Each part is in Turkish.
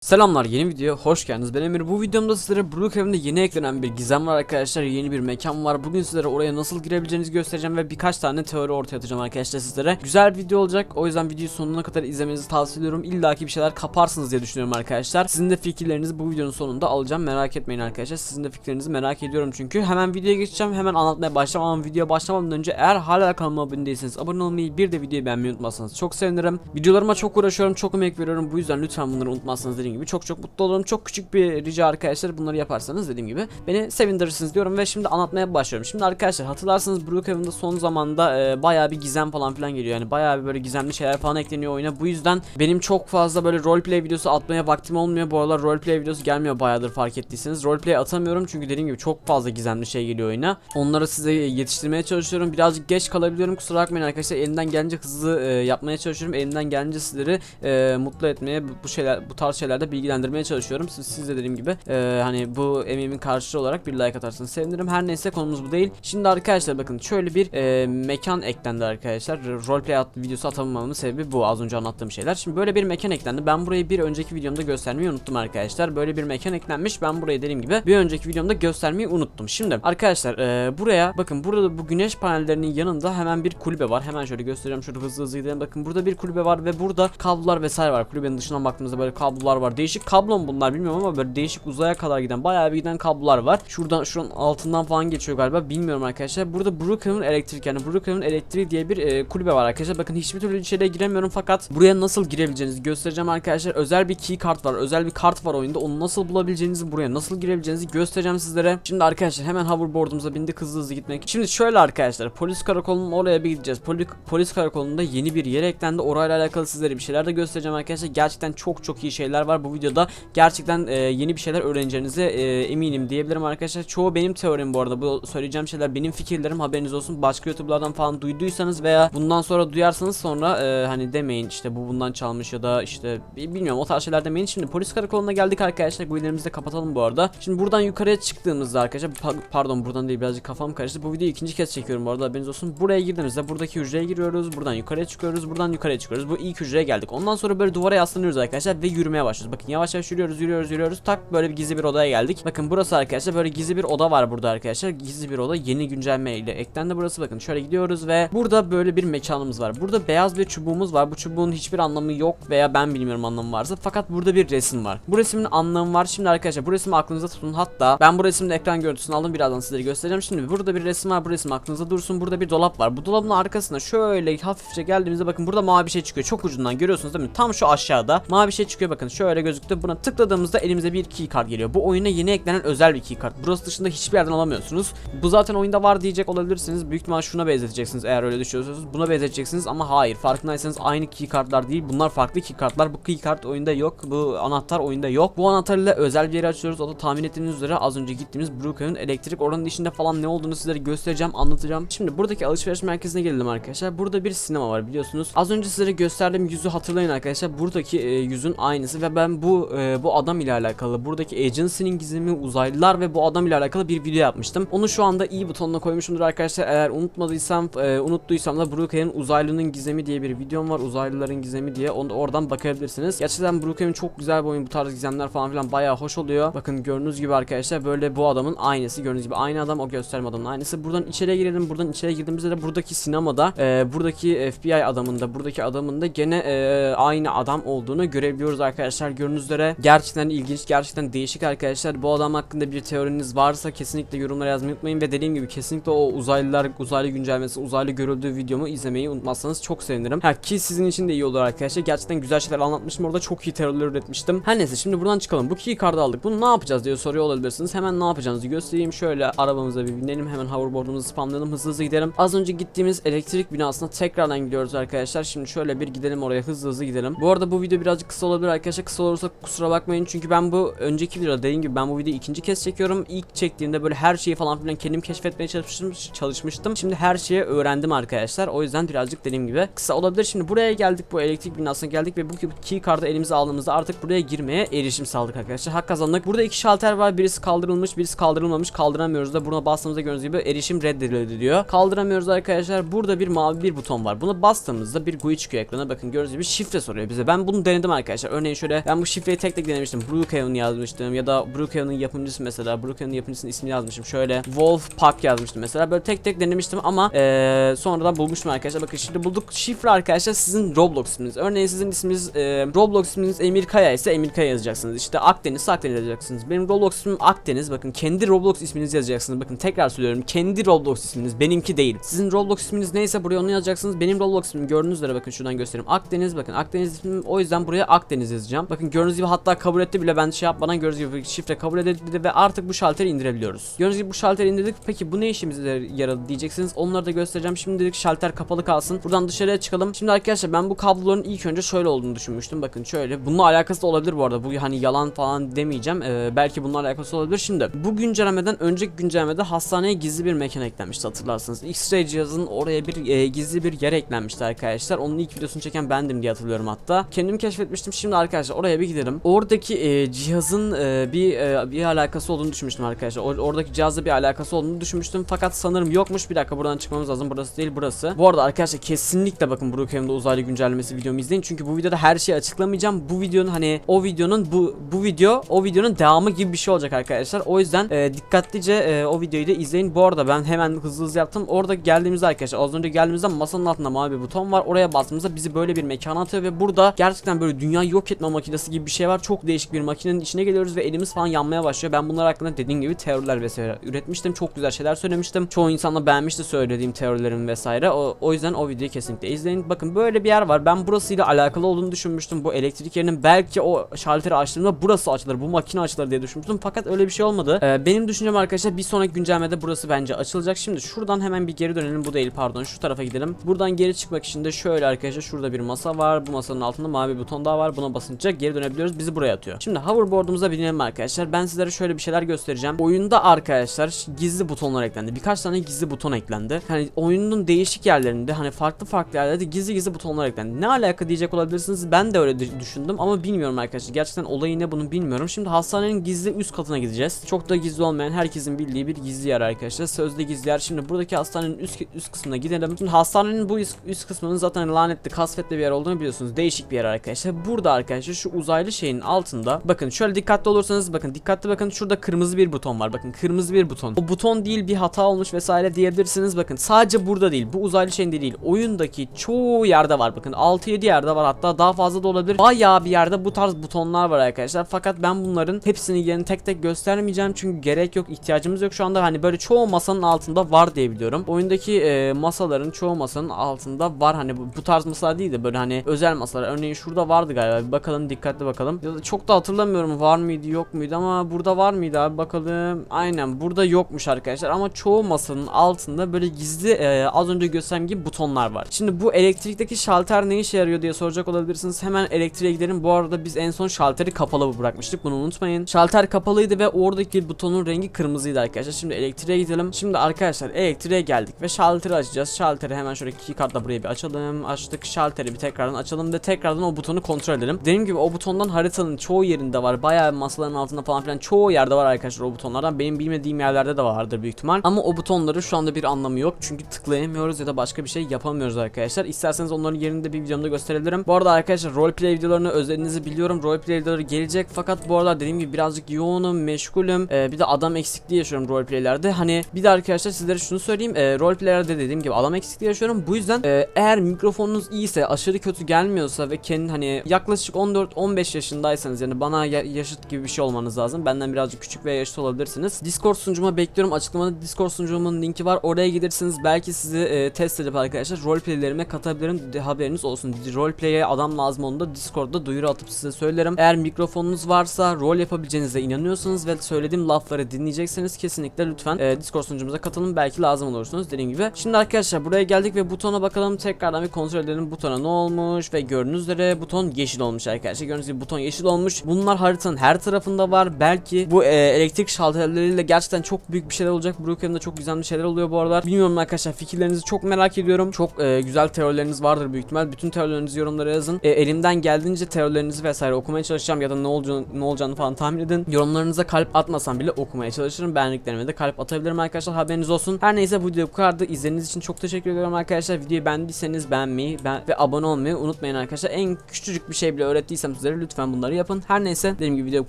Selamlar yeni videoya hoş geldiniz. Ben Emir. Bu videomda sizlere Brookhaven'de yeni eklenen bir gizem var arkadaşlar. Yeni bir mekan var. Bugün sizlere oraya nasıl girebileceğinizi göstereceğim ve birkaç tane teori ortaya atacağım arkadaşlar sizlere. Güzel bir video olacak. O yüzden videoyu sonuna kadar izlemenizi tavsiye ediyorum. İlla ki bir şeyler kaparsınız diye düşünüyorum arkadaşlar. Sizin de fikirlerinizi bu videonun sonunda alacağım. Merak etmeyin arkadaşlar. Sizin de fikirlerinizi merak ediyorum çünkü. Hemen videoya geçeceğim. Hemen anlatmaya başlamam ama videoya başlamadan önce eğer hala kanalıma abone değilseniz abone olmayı bir de videoyu beğenmeyi unutmazsanız çok sevinirim. Videolarıma çok uğraşıyorum. Çok emek veriyorum. Bu yüzden lütfen bunları unutmazsanız dediğim gibi çok çok mutlu olurum. Çok küçük bir rica arkadaşlar. Bunları yaparsanız dediğim gibi beni sevindirirsiniz diyorum ve şimdi anlatmaya başlıyorum. Şimdi arkadaşlar hatırlarsanız Brookhaven'da son zamanda e, bayağı bir gizem falan filan geliyor. Yani bayağı bir böyle gizemli şeyler falan ekleniyor oyuna. Bu yüzden benim çok fazla böyle roleplay videosu atmaya vaktim olmuyor. Bu aralar roleplay videosu gelmiyor bayağıdır fark ettiyseniz. Roleplay atamıyorum çünkü dediğim gibi çok fazla gizemli şey geliyor oyuna. Onları size yetiştirmeye çalışıyorum. Birazcık geç kalabiliyorum. Kusura bakmayın arkadaşlar. Elimden gelince hızlı e, yapmaya çalışıyorum. Elimden gelince sizleri e, mutlu etmeye, bu, şeyler bu tarz şeylerde bilgilendirmeye çalışıyorum. Siz, siz de dediğim gibi e, hani bu emeğimin karşılığı olarak bir like atarsanız sevinirim. Her neyse konumuz bu değil. Şimdi arkadaşlar bakın şöyle bir e, mekan eklendi arkadaşlar. Roleplay at, videosu atamamamın sebebi bu. Az önce anlattığım şeyler. Şimdi böyle bir mekan eklendi. Ben burayı bir önceki videomda göstermeyi unuttum arkadaşlar. Böyle bir mekan eklenmiş. Ben burayı dediğim gibi bir önceki videomda göstermeyi unuttum. Şimdi arkadaşlar e, buraya bakın burada bu güneş panellerinin yanında hemen bir kulübe var. Hemen şöyle göstereceğim. Şöyle hızlı hızlı gidelim. Bakın burada bir kulübe var ve burada kablolar vesaire var. Kulübenin dışından baktığımızda böyle kablolar var. Değişik kablo mu bunlar bilmiyorum ama böyle değişik uzaya kadar giden bayağı bir giden kablolar var. Şuradan şuranın altından falan geçiyor galiba. Bilmiyorum arkadaşlar. Burada Brookhaven elektrik yani Brookhaven elektriği diye bir e, kulübe var arkadaşlar. Bakın hiçbir türlü içeriye giremiyorum fakat buraya nasıl girebileceğinizi göstereceğim arkadaşlar. Özel bir key kart var. Özel bir kart var oyunda. Onu nasıl bulabileceğinizi buraya nasıl girebileceğinizi göstereceğim sizlere. Şimdi arkadaşlar hemen hoverboard'umuza bindik hızlı hızlı gitmek. Şimdi şöyle arkadaşlar polis karakolunun oraya bir gideceğiz. Poli, polis karakolunda yeni bir yer eklendi. Orayla alakalı sizlere bir şeyler de göstereceğim arkadaşlar. Gerçekten çok çok iyi şeyler var bu videoda. Gerçekten e, yeni bir şeyler öğreneceğinize e, eminim diyebilirim arkadaşlar. Çoğu benim teorim bu arada. Bu söyleyeceğim şeyler benim fikirlerim haberiniz olsun. Başka youtuberlardan falan duyduysanız veya bundan sonra duyarsanız sonra e, hani demeyin işte bu bundan çalmış ya da işte bi- bilmiyorum o tarz şeyler demeyin. Şimdi polis karakoluna geldik arkadaşlar. Bu ilerimizi de kapatalım bu arada. Şimdi buradan yukarıya çıktığımızda arkadaşlar pa- pardon buradan değil birazcık kafam karıştı. Bu videoyu ikinci kez çekiyorum bu arada haberiniz olsun. Buraya girdiğimizde buradaki hücreye giriyoruz. Buradan yukarıya çıkıyoruz. Buradan yukarıya çıkıyoruz. Bu ilk hücreye geldik. Ondan sonra böyle duvara yaslanıyoruz arkadaşlar ve yürümeye başlıyoruz. Bakın yavaş yavaş yürüyoruz yürüyoruz yürüyoruz. Tak böyle bir gizli bir odaya geldik. Bakın burası arkadaşlar böyle gizli bir oda var burada arkadaşlar. Gizli bir oda yeni güncelleme ile eklendi burası. Bakın şöyle gidiyoruz ve burada böyle bir mekanımız var. Burada beyaz bir çubuğumuz var. Bu çubuğun hiçbir anlamı yok veya ben bilmiyorum anlamı varsa. Fakat burada bir resim var. Bu resmin anlamı var. Şimdi arkadaşlar bu resmi aklınızda tutun. Hatta ben bu resimde ekran görüntüsünü aldım. Birazdan sizlere göstereceğim. Şimdi burada bir resim var. Bu resim aklınızda dursun. Burada bir dolap var. Bu dolabın arkasına şöyle hafifçe geldiğimizde bakın burada mavi bir şey çıkıyor. Çok ucundan görüyorsunuz değil mi? Tam şu aşağıda mavi bir şey çıkıyor. Bakın şöyle gözüktü. Buna tıkladığımızda elimize bir key card geliyor. Bu oyuna yeni eklenen özel bir key card. Burası dışında hiçbir yerden alamıyorsunuz. Bu zaten oyunda var diyecek olabilirsiniz. Büyük ihtimal şuna benzeteceksiniz eğer öyle düşünüyorsanız. Buna benzeteceksiniz ama hayır. Farkındaysanız aynı key kartlar değil. Bunlar farklı key kartlar. Bu key kart oyunda yok. Bu anahtar oyunda yok. Bu anahtar ile özel bir yeri açıyoruz. O da tahmin ettiğiniz üzere az önce gittiğimiz Brookhaven elektrik oranın içinde falan ne olduğunu sizlere göstereceğim, anlatacağım. Şimdi buradaki alışveriş merkezine gelelim arkadaşlar. Burada bir sinema var biliyorsunuz. Az önce sizlere gösterdiğim yüzü hatırlayın arkadaşlar. Buradaki e, yüzün aynısı ve ben bu e, bu adam ile alakalı buradaki agency'nin gizemi uzaylılar ve bu adam ile alakalı bir video yapmıştım. Onu şu anda i butonuna koymuşumdur arkadaşlar. Eğer unutmadıysam, e, unuttuysam da Brookhaven uzaylının gizemi diye bir videom var. Uzaylıların gizemi diye. Onu da oradan bakabilirsiniz. Gerçekten Brookhaven çok güzel bir oyun. Bu tarz gizemler falan filan bayağı hoş oluyor. Bakın gördüğünüz gibi arkadaşlar böyle bu adamın aynısı. Gördüğünüz gibi aynı adam o gösterme adamın aynısı. Buradan içeriye girelim. Buradan içeriye girdiğimizde de buradaki sinemada e, buradaki FBI adamında buradaki adamın da gene e, aynı adam olduğunu görebiliyoruz arkadaşlar. Gördüğünüz üzere gerçekten ilginç, gerçekten değişik arkadaşlar. Bu adam hakkında bir teoriniz varsa kesinlikle yorumlara yazmayı unutmayın ve dediğim gibi kesinlikle o uzaylılar, uzaylı güncellemesi, uzaylı görüldüğü videomu izlemeyi unutmazsanız çok sevinirim. Ha ki sizin için de iyi olur arkadaşlar. Gerçekten güzel şeyler anlatmışım orada. Çok iyi teoriler üretmiştim. Her neyse şimdi buradan çıkalım. Bu key card'ı aldık. Bunu ne yapacağız diye soruyor olabilirsiniz. Hemen ne yapacağınızı göstereyim. Şöyle arabamıza bir binelim. Hemen hoverboard'umuzu spamlayalım. Hızlı hızlı gidelim. Az önce gittiğimiz elektrik binasına tekrardan gidiyoruz arkadaşlar. Şimdi şöyle bir gidelim oraya hızlı hızlı gidelim. Bu arada bu video birazcık kısa olabilir arkadaşlar. Kısa olursa kusura bakmayın. Çünkü ben bu önceki videoda dediğim gibi ben bu videoyu ikinci kez çekiyorum. İlk çektiğimde böyle her şeyi falan filan kendim keşfetmeye çalışmıştım. çalışmıştım. Şimdi her şeyi öğrendim arkadaşlar. O yüzden birazcık dediğim gibi kısa olabilir. Şimdi buraya geldik. Bu elektrik binasına geldik ve bu key card'ı elimize aldığımızda artık buraya girmeye erişim sağladık arkadaşlar. Hak kazandık. Burada iki şalter var. Birisi kaldırılmış, birisi kaldırılmamış. Kaldıramıyoruz da buna bastığımızda gördüğünüz gibi erişim reddedildi diyor. Kaldıramıyoruz arkadaşlar. Burada bir mavi bir buton var. Buna bastığımızda bir GUI çıkıyor ekrana. Bakın gördüğünüz gibi şifre soruyor bize. Ben bunu denedim arkadaşlar. Örneğin şöyle Ben bu şifreyi tek tek denemiştim. Brookhaven yazmıştım ya da Brookhaven'ın yapımcısı mesela. Brookhaven'ın yapımcısının ismini yazmışım. Şöyle Wolf Park yazmıştım mesela. Böyle tek tek denemiştim ama eee sonradan bulmuştum arkadaşlar. Bakın şimdi bulduk. Şifre arkadaşlar sizin Roblox isminiz. Örneğin sizin isminiz eee, Roblox isminiz Emir Kaya ise Emir Kaya yazacaksınız. İşte Akdeniz Akdeniz yazacaksınız. Benim Roblox ismim Akdeniz. Bakın kendi Roblox isminizi yazacaksınız. Bakın tekrar söylüyorum. Kendi Roblox isminiz. Benimki değil. Sizin Roblox isminiz neyse buraya onu yazacaksınız. Benim Roblox ismim gördüğünüz üzere bakın şuradan göstereyim. Akdeniz bakın Akdeniz ismim o yüzden buraya Akdeniz yazacağım. Bakın gördüğünüz gibi hatta kabul etti bile ben şey yapmadan gördüğünüz gibi şifre kabul edildi ve artık bu şalteri indirebiliyoruz. Gördüğünüz gibi bu şalteri indirdik. Peki bu ne işimize yaradı diyeceksiniz. Onları da göstereceğim. Şimdilik şalter kapalı kalsın. Buradan dışarıya çıkalım. Şimdi arkadaşlar ben bu kabloların ilk önce şöyle olduğunu düşünmüştüm. Bakın şöyle. Bununla alakası da olabilir bu arada. Bu hani yalan falan demeyeceğim. Ee, belki bununla alakası olabilir. Şimdi bu güncellemeden önceki güncellemede hastaneye gizli bir mekan eklenmişti hatırlarsınız. X-ray cihazının oraya bir e, gizli bir yer eklenmişti arkadaşlar. Onun ilk videosunu çeken bendim diye hatırlıyorum hatta. Kendim keşfetmiştim. Şimdi arkadaşlar oraya bir gidelim. Oradaki e, cihazın e, bir e, bir alakası olduğunu düşünmüştüm arkadaşlar. Or- oradaki cihazla bir alakası olduğunu düşünmüştüm. Fakat sanırım yokmuş. Bir dakika buradan çıkmamız lazım. Burası değil burası. Bu arada arkadaşlar kesinlikle bakın Brookhaven'da uzaylı güncellemesi videomu izleyin. Çünkü bu videoda her şeyi açıklamayacağım. Bu videonun hani o videonun bu bu video o videonun devamı gibi bir şey olacak arkadaşlar. O yüzden e, dikkatlice e, o videoyu da izleyin. Bu arada ben hemen hızlı hızlı yaptım. Orada geldiğimizde arkadaşlar az önce geldiğimizde masanın altında mavi bir buton var. Oraya bastığımızda bizi böyle bir mekana atıyor ve burada gerçekten böyle dünya yok etme makinesi gibi bir şey var. Çok değişik bir makinenin içine geliyoruz ve elimiz falan yanmaya başlıyor. Ben bunlar hakkında dediğim gibi teoriler vesaire üretmiştim. Çok güzel şeyler söylemiştim. Çoğu insan da beğenmişti söylediğim teorilerim vesaire. O, o yüzden o videoyu kesinlikle izleyin. Bakın böyle bir yer var. Ben burasıyla alakalı olduğunu düşünmüştüm. Bu elektrik yerinin belki o şalteri açtığımda burası açılır. Bu makine açılır diye düşünmüştüm. Fakat öyle bir şey olmadı. Ee, benim düşüncem arkadaşlar bir sonraki güncellemede burası bence açılacak. Şimdi şuradan hemen bir geri dönelim. Bu değil pardon. Şu tarafa gidelim. Buradan geri çıkmak için de şöyle arkadaşlar şurada bir masa var. Bu masanın altında mavi buton daha var. Buna basınca geri dönebiliyoruz. Bizi buraya atıyor. Şimdi hoverboard'umuza binelim arkadaşlar. Ben sizlere şöyle bir şeyler göstereceğim. Oyunda arkadaşlar gizli butonlar eklendi. Birkaç tane gizli buton eklendi. Hani oyunun değişik yerlerinde hani farklı farklı yerlerde gizli gizli butonlar eklendi. Ne alaka diyecek olabilirsiniz. Ben de öyle dü- düşündüm ama bilmiyorum arkadaşlar. Gerçekten olayı ne bunu bilmiyorum. Şimdi hastanenin gizli üst katına gideceğiz. Çok da gizli olmayan herkesin bildiği bir gizli yer arkadaşlar. Sözde gizli yer. Şimdi buradaki hastanenin üst üst kısmına gidelim. Şimdi hastanenin bu üst, üst kısmının zaten lanetli, kasvetli bir yer olduğunu biliyorsunuz. Değişik bir yer arkadaşlar. Burada arkadaşlar şu uzaylı şeyin altında bakın şöyle dikkatli olursanız bakın dikkatli bakın şurada kırmızı bir buton var. Bakın kırmızı bir buton. O buton değil bir hata olmuş vesaire diyebilirsiniz. Bakın sadece burada değil. Bu uzaylı şeyin de değil. Oyundaki çoğu yerde var. Bakın 6-7 yerde var. Hatta daha fazla da olabilir. Bayağı bir yerde bu tarz butonlar var arkadaşlar. Fakat ben bunların hepsini yerini tek tek göstermeyeceğim. Çünkü gerek yok. ihtiyacımız yok. Şu anda hani böyle çoğu masanın altında var diye biliyorum. Oyundaki e, masaların çoğu masanın altında var. Hani bu, bu tarz masalar değil de böyle hani özel masalar. Örneğin şurada vardı galiba. Bir bakalım dikkatli bakalım. Ya da çok da hatırlamıyorum var mıydı yok muydu ama burada var mıydı abi bakalım. Aynen burada yokmuş arkadaşlar ama çoğu masanın altında böyle gizli e, az önce gösterdiğim gibi butonlar var. Şimdi bu elektrikteki şalter ne işe yarıyor diye soracak olabilirsiniz. Hemen elektriğe gidelim. Bu arada biz en son şalteri kapalı bırakmıştık. Bunu unutmayın. Şalter kapalıydı ve oradaki butonun rengi kırmızıydı arkadaşlar. Şimdi elektriğe gidelim. Şimdi arkadaşlar elektriğe geldik ve şalteri açacağız. Şalteri hemen şöyle keycardla buraya bir açalım. Açtık. Şalteri bir tekrardan açalım ve tekrardan o butonu kontrol edelim. Dediğim gibi o butondan haritanın çoğu yerinde var. Bayağı masaların altında falan filan çoğu yerde var arkadaşlar o butonlardan. Benim bilmediğim yerlerde de vardır büyük ihtimal. Ama o butonları şu anda bir anlamı yok. Çünkü tıklayamıyoruz ya da başka bir şey yapamıyoruz arkadaşlar. İsterseniz onların yerini de bir videomda gösterebilirim. Bu arada arkadaşlar roleplay videolarını özlediğinizi biliyorum. Roleplay videoları gelecek fakat bu aralar dediğim gibi birazcık yoğunum, meşgulüm. Ee, bir de adam eksikliği yaşıyorum roleplaylerde. Hani bir de arkadaşlar sizlere şunu söyleyeyim. E, roleplaylerde dediğim gibi adam eksikliği yaşıyorum. Bu yüzden e, eğer mikrofonunuz iyiyse, aşırı kötü gelmiyorsa ve kendi hani yaklaşık 14-15 yaşındaysanız yani bana ya- yaşıt gibi bir şey olmanız lazım. Benden birazcık küçük veya yaşlı olabilirsiniz. Discord sunucuma bekliyorum. Açıklamada Discord sunucumun linki var. Oraya gidersiniz. Belki sizi e, test edip arkadaşlar roleplaylerime katabilirim. Haberiniz olsun. Roleplay'e adam lazım onu da Discord'da duyuru atıp size söylerim. Eğer mikrofonunuz varsa rol yapabileceğinize inanıyorsanız ve söylediğim lafları dinleyecekseniz kesinlikle lütfen e, Discord sunucumuza katılın. Belki lazım olursunuz dediğim gibi. Şimdi arkadaşlar buraya geldik ve butona bakalım. Tekrardan bir kontrol edelim butona ne olmuş ve gördüğünüz üzere buton yeşil olmuş arkadaşlar. Gördüğünüz gibi buton yeşil olmuş. Bunlar haritanın her tarafında var. Belki bu e, elektrik şalterleriyle gerçekten çok büyük bir şeyler olacak. Brookhaven'da çok güzel bir şeyler oluyor bu aralar. Bilmiyorum arkadaşlar fikirlerinizi çok merak ediyorum. Çok e, güzel teorileriniz vardır büyük ihtimal. Bütün teorilerinizi yorumlara yazın. E, elimden geldiğince teorilerinizi vesaire okumaya çalışacağım ya da ne olacağını, ne olacağını falan tahmin edin. Yorumlarınıza kalp atmasam bile okumaya çalışırım. Beğendiklerime de kalp atabilirim arkadaşlar. Haberiniz olsun. Her neyse bu video bu kadardı. İzlediğiniz için çok teşekkür ediyorum arkadaşlar. Videoyu beğendiyseniz beğenmeyi ben ve abone olmayı unutmayın arkadaşlar. En küçücük bir şey bile öğrettiysem üzere lütfen bunları yapın. Her neyse dediğim gibi video bu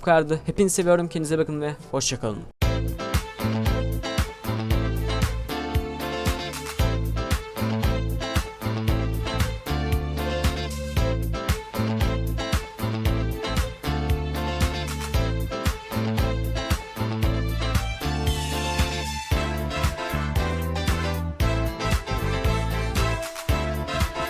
kadardı. Hepinizi seviyorum. Kendinize bakın ve hoşçakalın.